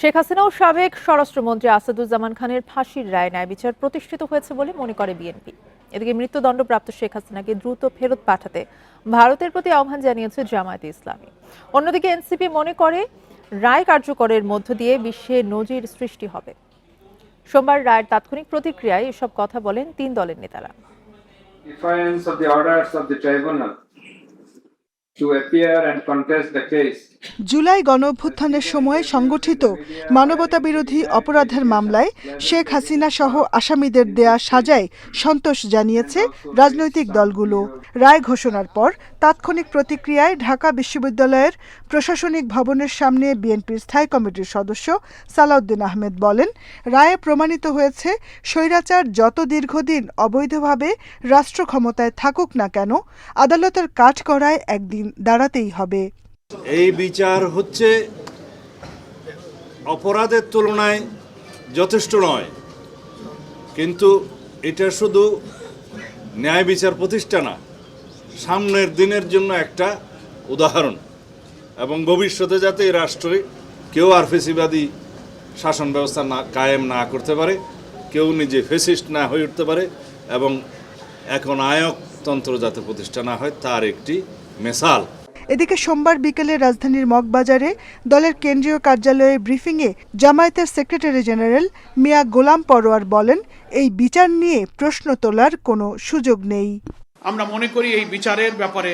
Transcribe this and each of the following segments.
শেখ হাসিনা ও সাবেক স্বরাষ্ট্রমন্ত্রী আসাদুজ্জামান খানের ফাঁসির রায় ন্যায় বিচার প্রতিষ্ঠিত হয়েছে বলে মনে করে বিএনপি। এদিকে মৃত্যুদণ্ডপ্রাপ্ত শেখ হাসিনাকে দ্রুত ফেরত পাঠাতে ভারতের প্রতি আহ্বান জানিয়েছে জামায়াতে ইসলামী। অন্যদিকে এনসিপি মনে করে, রায় কার্যকরের মধ্য দিয়ে বিশ্বে নজির সৃষ্টি হবে। সোমবার রায়ের তাৎক্ষণিক প্রতিক্রিয়ায় এসব কথা বলেন তিন দলের নেতারা। জুলাই গণঅভ্যুত্থানের সময় সংগঠিত মানবতাবিরোধী অপরাধের মামলায় শেখ হাসিনা সহ আসামিদের দেয়া সাজায় সন্তোষ জানিয়েছে রাজনৈতিক দলগুলো। রায় ঘোষণার পর তাৎক্ষণিক প্রতিক্রিয়ায় ঢাকা বিশ্ববিদ্যালয়ের প্রশাসনিক ভবনের সামনে বিএনপির স্থায়ী কমিটির সদস্য সালাউদ্দিন আহমেদ বলেন, রায়ে প্রমাণিত হয়েছে স্বৈরাচার যত দীর্ঘদিন অবৈধভাবে রাষ্ট্র ক্ষমতায় থাকুক না কেন, আদালতের কাঠগড়ায় একদিন দাঁড়াতেই হবে। এই বিচার হচ্ছে অপরাধের তুলনায় যথেষ্ট নয়। কিন্তু এটা শুধু ন্যায় বিচার প্রতিষ্ঠা না, সামনের দিনের জন্য একটা উদাহরণ। এবং ভবিষ্যতে যাতে এই রাষ্ট্রে কেউ আর ফেসিবাদী শাসন ব্যবস্থা না, কায়েম না করতে পারে, কেউ নিজে ফেসিস্ট না হয়ে উঠতে পারে, এবং এখন আয়কতন্ত্র যাতে প্রতিষ্ঠা না হয়, তার একটি মেসাল। এদিকে সোমবার বিকেলে রাজধানীর মগবাজারে দলের কেন্দ্রীয় কার্যালয়ে ব্রিফিংয়ে জামায়াতের সেক্রেটারি জেনারেল মিয়া গোলাম পরোয়ার বলেন এই বিচার নিয়ে প্রশ্ন তোলার কোনো সুযোগ নেই। আমরা মনে করি এই বিচারের ব্যাপারে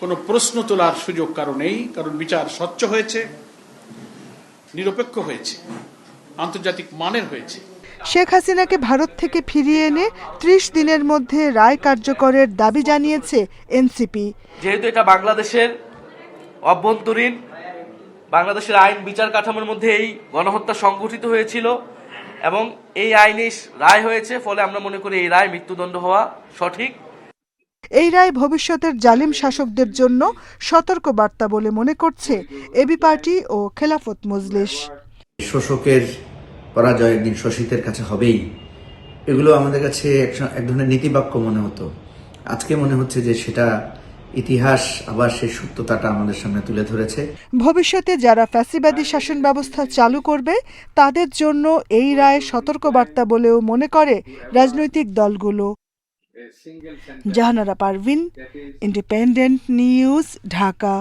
কোনো প্রশ্ন তোলার সুযোগ কারও নেই কারণ বিচার স্বচ্ছ হয়েছে নিরপেক্ষ হয়েছে। আন্তর্জাতিক মানের হয়েছে। শেখ হাসিনাকে ভারত থেকে ফিরিয়ে এনে ত্রিশ দিনের মধ্যে রায় কার্যকরের দাবি জানিয়েছে এনসিপি। যেহেতু এটা বাংলাদেশের অভ্যন্তরীণ বাংলাদেশের আইন বিচার কাঠামোর মধ্যে এই গণহত্যা সংগঠিত হয়েছিল এবং এই আইনে রায় হয়েছে ফলে আমরা মনে করি এই রায় মৃত্যুদণ্ড হওয়া সঠিক। এই রায় ভবিষ্যতের জালিম শাসকদের জন্য সতর্ক বার্তা বলে মনে করছে এবি পার্টি ও খেলাফত মজলিস। শোষকের পরাজয় একদিন শোষিতের কাছে হবেই। এগুলো আমাদের কাছে এক ধরনের নীতিবাক্য মনে হতো। আজকে মনে হচ্ছে যে সেটা ইতিহাস, আবার সেই সত্যতাটা আমাদের সামনে তুলে ধরেছে। ভবিষ্যতে যারা ফ্যাসিবাদী শাসন ব্যবস্থা চালু করবে, তাদের জন্য এই রায় সতর্কবার্তা বলেও মনে করে রাজনৈতিক দলগুলো। Jahanara Parvin, independent news, Dhaka.